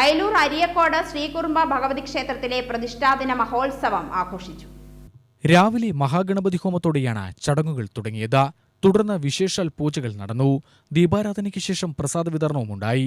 അയലൂർ അരിയക്കോട് ശ്രീകുറുമ്പ ഭഗവതി ക്ഷേത്രത്തിലെ പ്രതിഷ്ഠാദിന മഹോത്സവം ആഘോഷിച്ചു. രാവിലെ മഹാഗണപതി ഹോമത്തോടെയാണ് ചടങ്ങുകൾ തുടങ്ങിയത്. തുടർന്ന് വിശേഷാൽ പൂജകൾ നടന്നു. ദീപാരാധനയ്ക്ക് ശേഷം പ്രസാദ വിതരണവും ഉണ്ടായി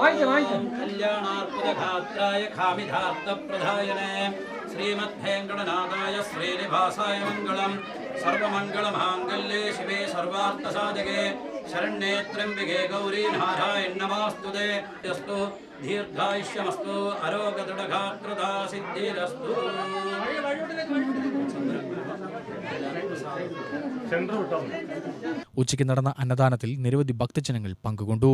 കല്യാണാർപ്പുതഘാത്രായ ശ്രീമദ് ശ്രീമദ്ഭേങ്കടനാഥായ ശ്രീനിവാസായ മംഗളം. സർവമംഗളമാംഗല്യേ ശിവേ സർവാർത്ഥസാധകേ. ശരണ്യേ ത്രംബികേ ഗൗരീ നാരായണ നമാസ്തുതേ. യസ്തു ദീർഘായുഷ്യമസ്തു. അരോഗദൃഢഘാത്രതാ സിദ്ധിരസ്തു ഉച്ചയ്ക്ക് നടന്ന അന്നദാനത്തിൽ നിരവധി ഭക്തജനങ്ങൾ പങ്കുകൊണ്ടു.